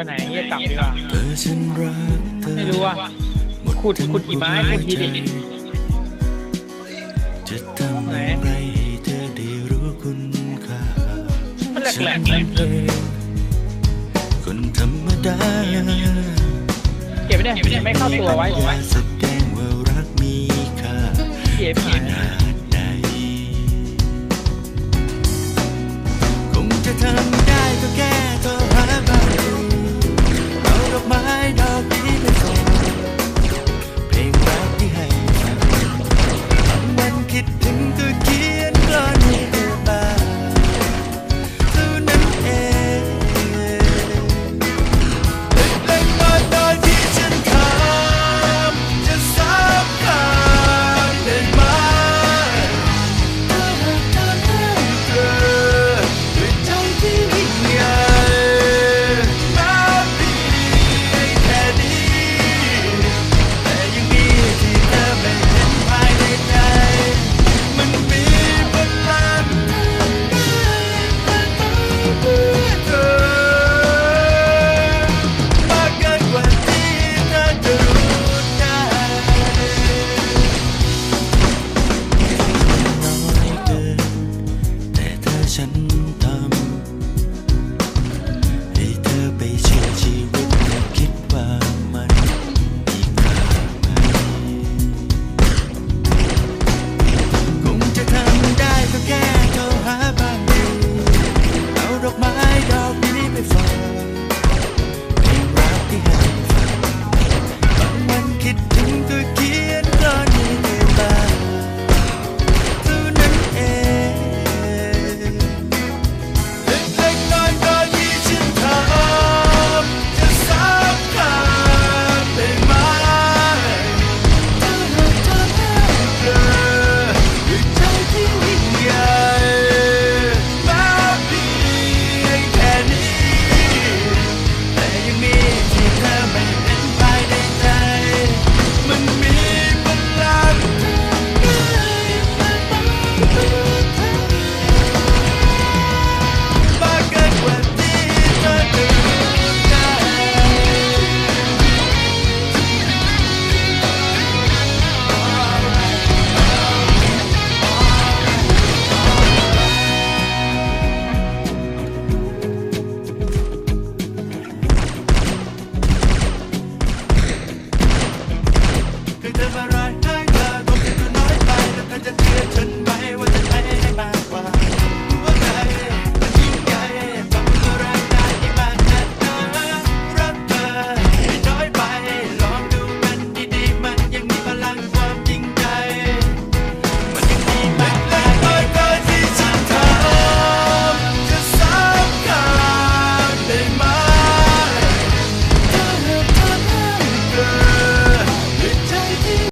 ไปไหนเงี้ยกลับดีกว่าไม่รู้ว่าขุดขุดกี่ไม้ขุดกี่ดินไหนมันแหลกๆเลยคนธรรมดาเก็บไปเนี่ยไม่เข้าตัวไว้ไว้แสารัหาคงจะทำ